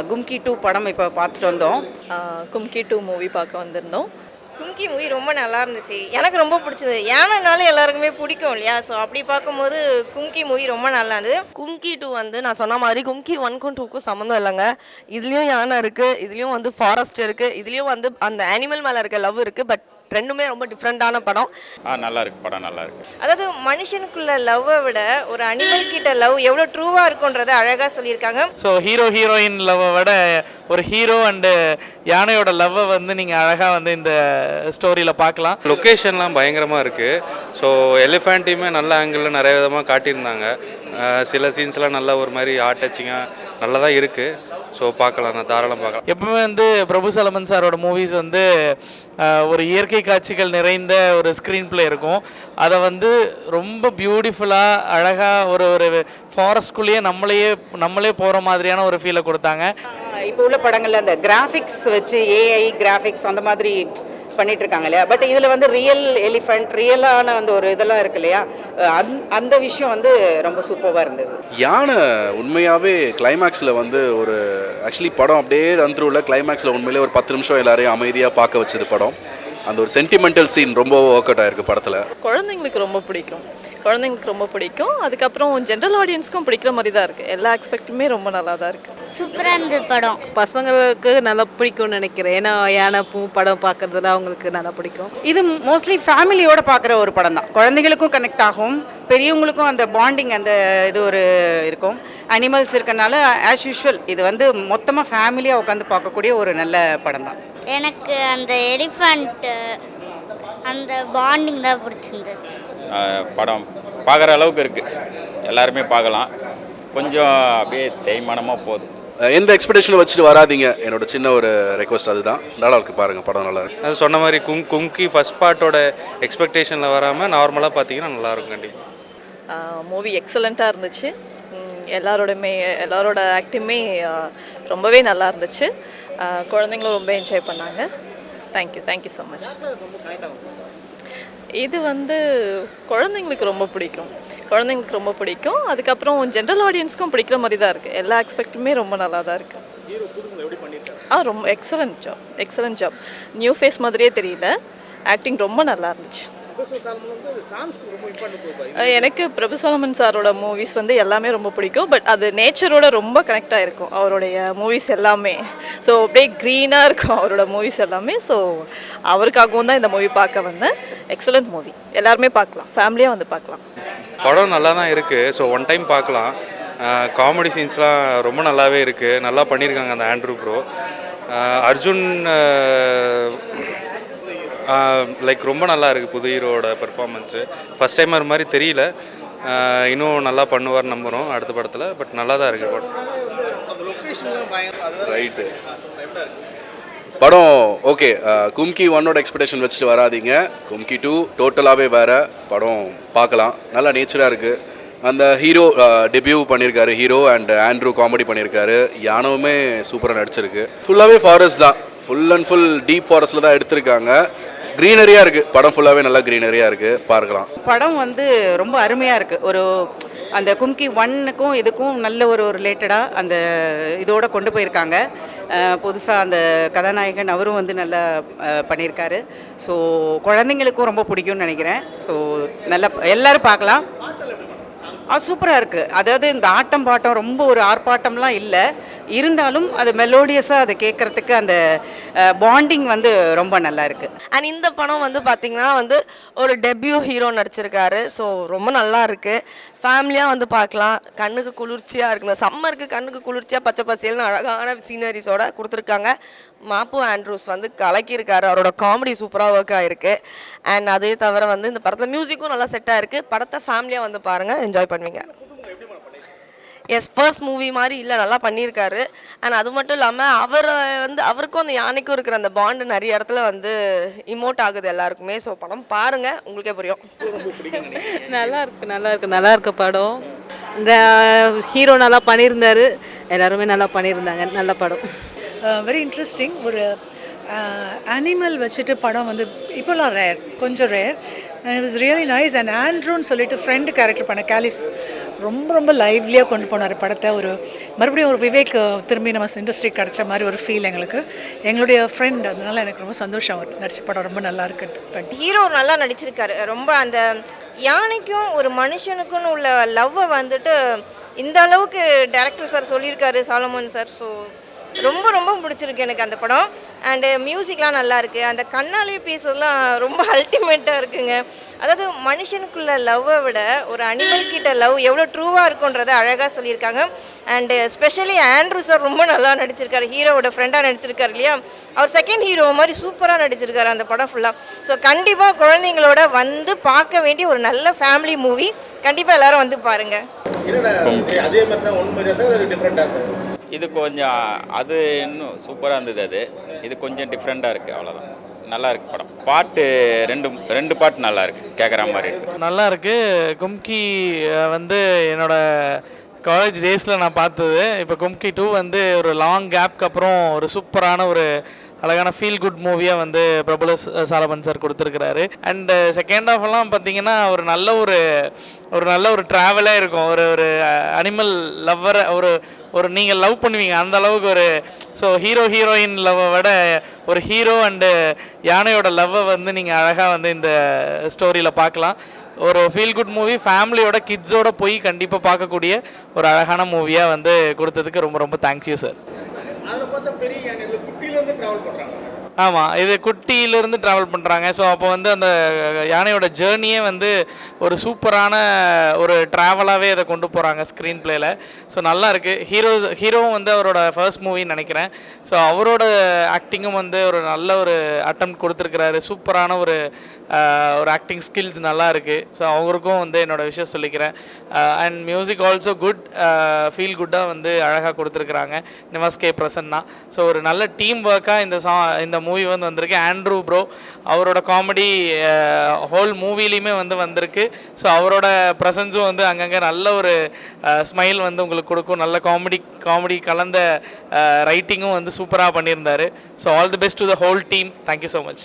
கும்கி two படம் இப்போ பார்த்துட்டு வந்தோம். கும்கி டூ மூவி பார்க்க வந்திருந்தோம். கும்கி மூவி ரொம்ப நல்லா இருந்துச்சு. எனக்கு ரொம்ப பிடிச்சது. யானைனால எல்லாருக்குமே பிடிக்கும் இல்லையா? ஸோ அப்படி பார்க்கும்போது கும்கி மூவி ரொம்ப நல்லா இருந்தது. கும்கி டூ வந்து நான் சொன்ன மாதிரி கும்கி ஒன்க்கும் டூக்கும் சம்மந்தம் இல்லைங்க. இதுலேயும் யானை இருக்குது இதுலேயும் வந்து ஃபாரஸ்ட் இருக்குது இதுலேயும் வந்து அந்த அனிமல் மேலே இருக்க லவ் இருக்குது பட் ரெண்டுமே ரொம்ப டிஃப்ரெண்ட்டான படம். ஆ நல்லா இருக்கு படம் நல்லா இருக்கு அதாவது மனுஷனுக்குள்ள லவ்வை விட ஒரு அனிமல் கிட்ட லவ் எவ்வளோ ட்ரூவாக இருக்குன்றதை அழகாக சொல்லியிருக்காங்க. ஸோ ஹீரோ ஹீரோயின் லவ்வை விட ஒரு ஹீரோ அண்டு யானையோட லவ்வை வந்து நீங்கள் அழகாக வந்து இந்த ஸ்டோரியில் பார்க்கலாம். லொக்கேஷன்லாம் பயங்கரமாக இருக்குது ஸோ எலிஃபேண்ட்டையுமே நல்ல ஆங்கிளில் நிறைய விதமாக காட்டியிருந்தாங்க. சில சீன்ஸ்லாம் நல்லா ஒரு மாதிரி ஆர்ட் டச்சிங்காக நல்லா தான் இருக்குது ஸோ பார்க்கலாம் நான் தாராளம் பார்க்கலாம். எப்பவுமே வந்து பிரபு சலமன் சாரோட மூவிஸ் வந்து ஒரு இயற்கை காட்சிகள் நிறைந்த ஒரு ஸ்க்ரீன் ப்ளே இருக்கும். அதை வந்து ரொம்ப பியூட்டிஃபுல்லாக அழகாக ஒரு ஒரு ஃபாரஸ்ட்குள்ளேயே நம்மளையே நம்மளே போகிற மாதிரியான ஒரு ஃபீலை கொடுத்தாங்க. இப்போ உள்ள படங்கள்ல அந்த கிராஃபிக்ஸ் வச்சு ஏஐ கிராஃபிக்ஸ் அந்த மாதிரி பண்ணிட்டு இருக்காங்க இல்லையா பட் இதில் வந்து ரியல் எலிஃபண்ட் ரியலான அந்த ஒரு இதெல்லாம் இருக்கு இல்லையா? அந் அந்த விஷயம் வந்து ரொம்ப சூப்பராக இருந்தது. யானை உண்மையாகவே கிளைமேக்ஸில் வந்து ஒரு ஆக்சுவலி படம் அப்படியே ரன் த்ரூவில் கிளைமேக்ஸில் உண்மையிலே ஒரு பத்து நிமிஷம் எல்லாரையும் அமைதியாக பார்க்க வச்சது படம். அந்த ஒரு சென்டிமெண்டல் சீன் ரொம்ப ஒர்க் அவுட் ஆயிருக்கு படத்தில். குழந்தைங்களுக்கு ரொம்ப பிடிக்கும். குழந்தைங்களுக்கு ரொம்ப பிடிக்கும். அதுக்கப்புறம் ஜென்ரல் ஆடியன்ஸ்க்கும் பிடிக்கிற மாதிரி தான் இருக்குது எல்லா எக்ஸ்பெக்ட்டுமே ரொம்ப நல்லா தான் இருக்குது சூப்பராக இருந்தது படம். பசங்களுக்கு நல்லா பிடிக்கும்னு நினைக்கிறேன். ஏன்னா யானை பூ படம் பார்க்கறதுல அவங்களுக்கு நல்லா பிடிக்கும். இது மோஸ்ட்லி ஃபேமிலியோட பார்க்குற ஒரு படம் தான். குழந்தைகளுக்கும் கனெக்ட் ஆகும். பெரியவங்களுக்கும் அந்த பாண்டிங் அந்த இது ஒரு இருக்கும். அனிமல்ஸ் இருக்கனால ஆஸ் யூஷுவல் இது வந்து மொத்தமாக ஃபேமிலியாக உட்காந்து பார்க்கக்கூடிய ஒரு நல்ல படம் தான். எனக்கு அந்த எலிஃபண்ட் அந்த பாண்டிங் தான் பிடிச்சிருந்தது. ஆ, படம் பார்க்குற அளவுக்கு இருக்கு. எல்லாருமே பார்க்கலாம். கொஞ்சம் அப்படியே தேய்மானமாக போகுது எந்த எக்ஸ்பெக்டேஷனும் வச்சுட்டு வராதீங்க. என்னோட சின்ன ஒரு ரெக்வஸ்ட் அதுதான். நல்லா இருக்கு பாருங்க படம் நல்லா இருக்கு அது சொன்ன மாதிரி கும் கும்கி ஃபஸ்ட் பார்ட்டோட எக்ஸ்பெக்டேஷனில் வராமல் நார்மலாக பார்த்தீங்கன்னா நல்லாயிருக்கும் கண்டிப்பாக மூவி எக்ஸலண்ட்டாக இருந்துச்சு. எல்லாரோடமே எல்லாரோட ஆக்டிங்குமே ரொம்பவே நல்லா இருந்துச்சு. குழந்தைங்களும் ரொம்ப என்ஜாய் பண்ணாங்க. தேங்க்யூ தேங்க்யூ ஸோ மச் இது வந்து குழந்தைங்களுக்கு ரொம்ப பிடிக்கும். குழந்தைங்களுக்கு ரொம்ப பிடிக்கும். அதுக்கப்புறம் ஜென்ரல் ஆடியன்ஸ்க்கும் பிடிக்கிற மாதிரி தான் இருக்குது எல்லா எக்ஸ்பெக்ட்டுமே ரொம்ப நல்லா தான் இருக்குது ஆ ரொம்ப excellent job excellent job new face மாதிரியே தெரியல. ஆக்டிங் ரொம்ப நல்லா இருந்துச்சு. எனக்கு பிரபு சோலமன் சாரோட மூவிஸ் வந்து எல்லாமே ரொம்ப பிடிக்கும். பட் அது நேச்சரோட ரொம்ப கனெக்ட் ஆகிருக்கும் அவருடைய மூவிஸ் எல்லாமே. ஸோ அப்படியே க்ரீனாக இருக்கும் அவரோட மூவிஸ் எல்லாமே. ஸோ அவருக்காகவும் தான் இந்த மூவி பார்க்க வந்தேன். எக்ஸலண்ட் மூவி எல்லாருமே பார்க்கலாம். ஃபேமிலியாக வந்து பார்க்கலாம். படம் நல்லா தான் இருக்குது ஸோ ஒன் டைம் பார்க்கலாம் காமெடி சீன்ஸ்லாம் ரொம்ப நல்லாவே இருக்குது நல்லா பண்ணியிருக்காங்க அந்த ஆண்ட்ரூ ப்ரோ அர்ஜுன் லைக் ரொம்ப நல்லா இருக்குது புது ஹீரோட பெர்ஃபார்மன்ஸு ஃபஸ்ட் டைம் அது மாதிரி தெரியல. இன்னும் நல்லா பண்ணுவார் நம்புகிறோம் அடுத்த படத்தில். பட் நல்லா தான் இருக்குது படம் ரைட்டு படம் ஓகே uh, கும்கி ஒன்னோட எக்ஸ்பெக்டேஷன் வச்சுட்டு வராதீங்க. கும்கி டூ டோட்டலாகவே வேறு படம் பார்க்கலாம். நல்லா நேச்சராக இருக்குது அந்த ஹீரோ டெபியூ uh, பண்ணியிருக்காரு ஹீரோ அண்ட் ஆண்ட்ரூ காமெடி பண்ணியிருக்காரு யானவுமே சூப்பராக நடிச்சிருக்கு. ஃபுல்லாகவே ஃபாரஸ்ட் தான். ஃபுல் அண்ட் ஃபுல் டீப் ஃபாரஸ்ட்டில் தான் எடுத்திருக்காங்க. க்ரீனரியாக இருக்குது படம் ஃபுல்லாகவே நல்லா க்ரீனரியாக இருக்குது பார்க்கலாம். படம் வந்து ரொம்ப அருமையாக இருக்குது ஒரு அந்த கும்கி ஒன்னுக்கும் இதுக்கும் நல்ல ஒரு ரிலேட்டடாக அந்த இதோட கொண்டு போயிருக்காங்க. புதுசாக அந்த கதாநாயகன் அவரும் வந்து நல்லா பண்ணியிருக்காரு. ஸோ குழந்தைங்களுக்கும் ரொம்ப பிடிக்கும்னு நினைக்கிறேன். ஸோ நல்லா எல்லோரும் பார்க்கலாம். சூப்பராக இருக்குது அதாவது இந்த ஆட்டம் பாட்டம் ரொம்ப ஒரு ஆர்ப்பாட்டம்லாம் இல்லை. இருந்தாலும் அது மெலோடியஸாக அதை கேட்குறதுக்கு அந்த பாண்டிங் வந்து ரொம்ப நல்லா இருக்குது அண்ட் இந்த படம் வந்து பார்த்தீங்கன்னா வந்து ஒரு டெபியூ ஹீரோ நடிச்சிருக்காரு. ஸோ ரொம்ப நல்லா இருக்குது ஃபேமிலியாக வந்து பார்க்கலாம் கண்ணுக்கு குளிர்ச்சியாக இருக்குங்க சம்மருக்கு கண்ணுக்கு குளிர்ச்சியாக பச்சை பசேல்னு அழகான சீனரிஸோட கொடுத்துருக்காங்க. மாப்பு ஆண்ட்ரூஸ் வந்து கலக்கியிருக்காரு. அவரோட காமெடி சூப்பராக ஒர்க் ஆகிருக்கு அண்ட் அதே தவிர வந்து இந்த படத்தில் மியூசிக்கும் நல்லா செட் ஆயிருக்கு. படத்தை ஃபேமிலியாக வந்து பாருங்கள் என்ஜாய் பண்ணுவீங்க. எஸ் ஃபர்ஸ்ட் மூவி மாதிரி இல்லை நல்லா பண்ணியிருக்காரு. அண்ட் அது மட்டும் இல்லாமல் அவர் வந்து அவருக்கும் அந்த யானைக்கும் இருக்கிற அந்த பாண்டு நிறைய இடத்துல வந்து இமோட் ஆகுது எல்லாருக்குமே. ஸோ படம் பாருங்கள் உங்களுக்கே புரியும். நல்லா இருக்கு நல்லா இருக்கு நல்லா இருக்கு படம். இந்த ஹீரோ நல்லா பண்ணியிருந்தாரு. எல்லாருமே நல்லா பண்ணியிருந்தாங்க நல்ல படம். வெரி இன்ட்ரெஸ்டிங் ஒரு அனிமல் வச்சுட்டு படம் வந்து இப்போலாம் ரேர் கொஞ்சம் rare and it was really nice and ஆண்ட்ரூன்னு சொல்லிட்டு ஃப்ரெண்டு கேரக்டர் பண்ண கேலிஸ் ரொம்ப ரொம்ப லைவ்லியாக கொண்டு போனார் படத்தை. ஒரு மறுபடியும் ஒரு விவேக் திரும்பி நம்ம இண்டஸ்ட்ரி கிடச்ச மாதிரி ஒரு ஃபீல் எங்களுக்கு. எங்களுடைய ஃப்ரெண்ட் அதனால எனக்கு ரொம்ப சந்தோஷம். நடிச்ச படம் ரொம்ப நல்லா இருக்கு. ஹீரோ நல்லா நடிச்சிருக்காரு. ரொம்ப அந்த யானைக்கும் ஒரு மனுஷனுக்கும் உள்ள லவ்வை வந்துட்டு இந்த அளவுக்கு டேரக்டர் சார் சொல்லியிருக்காரு சாலமோன் சார் ஸோ ரொம்ப ரொம்ப பிடிச்சிருக்கு எனக்கு அந்த படம். அண்டு மியூசிக்லாம் நல்லா இருக்கு. அந்த கண்ணாலே பேசுறதுலாம் ரொம்ப அல்டிமேட்டாக இருக்குங்க. அதாவது மனுஷனுக்குள்ள லவ்வை விட ஒரு அனிமல் கிட்ட லவ் எவ்வளோ ட்ரூவாக இருக்குன்றதை அழகாக சொல்லியிருக்காங்க. அண்டு ஸ்பெஷலி ஆண்ட்ரூ சார் ரொம்ப நல்லா நடிச்சிருக்காரு. ஹீரோவோட ஃப்ரெண்டாக நடிச்சிருக்காரு இல்லையா? அவர் செகண்ட் ஹீரோ மாதிரி சூப்பராக நடிச்சிருக்காரு அந்த படம் ஃபுல்லாக ஸோ கண்டிப்பாக குழந்தைங்களோட வந்து பார்க்க வேண்டிய ஒரு நல்ல ஃபேமிலி மூவி கண்டிப்பாக எல்லாரும் வந்து பாருங்கள் அதே மாதிரி தான் ஒன்று மாதிரி டிஃப்ரெண்டாக இது கொஞ்சம் அது இன்னும் சூப்பராக இருந்தது அது. இது கொஞ்சம் டிஃப்ரெண்ட்டாக இருக்குது அவ்வளோதான் நல்லா இருக்கு படம். பாட்டு ரெண்டு ரெண்டு பாட்டு நல்லா இருக்கு கேட்குற மாதிரி இருக்கு. நல்லா இருக்கு. கும்கி வந்து என்னோட காலேஜ் டேஸில் நான் பார்த்தது. இப்போ கும்கி டூ வந்து ஒரு லாங் கேப்க்கு அப்புறம் ஒரு சூப்பரான ஒரு அழகான ஃபீல் குட் மூவியாக வந்து பிரபல சாலமன் சார் கொடுத்துருக்கிறாரு. அண்டு செகண்ட் uh, ஆஃப் எல்லாம் பார்த்தீங்கன்னா ஒரு நல்ல ஒரு ஒரு நல்ல ஒரு ட்ராவலே இருக்கும். ஒரு ஒரு அனிமல் லவ்வர் ஒரு ஒரு நீங்கள் லவ் பண்ணுவீங்க. அந்த அளவுக்கு ஒரு ஸோ ஹீரோ ஹீரோயின் லவ்வை விட ஒரு ஹீரோ அண்டு யானையோட லவ்வை வந்து நீங்கள் அழகாக வந்து இந்த ஸ்டோரியில் பார்க்கலாம். ஒரு ஃபீல் குட் மூவி ஃபேமிலியோட கிட்ஸோட போய் கண்டிப்பாக பார்க்கக்கூடிய ஒரு அழகான மூவியாக வந்து கொடுத்ததுக்கு ரொம்ப ரொம்ப தேங்க்யூ சார் அதில் பார்த்தா பெரிய யானைகள் குட்டியிலேருந்து ட்ராவல் பண்ணுறாங்க ஆமாம் இது குட்டியிலேருந்து ட்ராவல் பண்ணுறாங்க ஸோ அப்போ வந்து அந்த யானையோட ஜேர்னியே வந்து ஒரு சூப்பரான ஒரு ட்ராவலாகவே இதை கொண்டு போகிறாங்க ஸ்க்ரீன் பிளேயில் ஸோ நல்லா இருக்குது ஹீரோஸ் ஹீரோவும் வந்து அவரோட ஃபர்ஸ்ட் மூவின்னு நினைக்கிறேன். ஸோ அவரோட ஆக்டிங்கும் வந்து ஒரு நல்ல ஒரு அட்டம் கொடுத்துருக்கிறாரு. சூப்பரான ஒரு ஒரு ஆக்டிங் ஸ்கில்ஸ் நல்லா இருக்குது ஸோ அவருக்கும் வந்து என்னோட விஷயம் சொல்லிக்கிறேன். And music also good feel குட்டாக வந்து அழகாக கொடுத்துருக்குறாங்க. நிவாஸ் கே பிரசன்னா ஸோ ஒரு நல்ல டீம் ஒர்க்காக இந்த சா இந்த மூவி வந்து வந்திருக்கு. ஆண்ட்ரூ ப்ரோ அவரோட காமெடி ஹோல் மூவிலையுமே வந்து வந்திருக்கு. ஸோ அவரோட ப்ரெசன்ஸும் வந்து அங்கங்கே நல்ல ஒரு ஸ்மைல் வந்து உங்களுக்கு கொடுக்கும். நல்ல காமெடி காமெடி கலந்த ரைட்டிங்கும் வந்து சூப்பராக பண்ணியிருந்தாரு. So all the best to the whole team thank you so much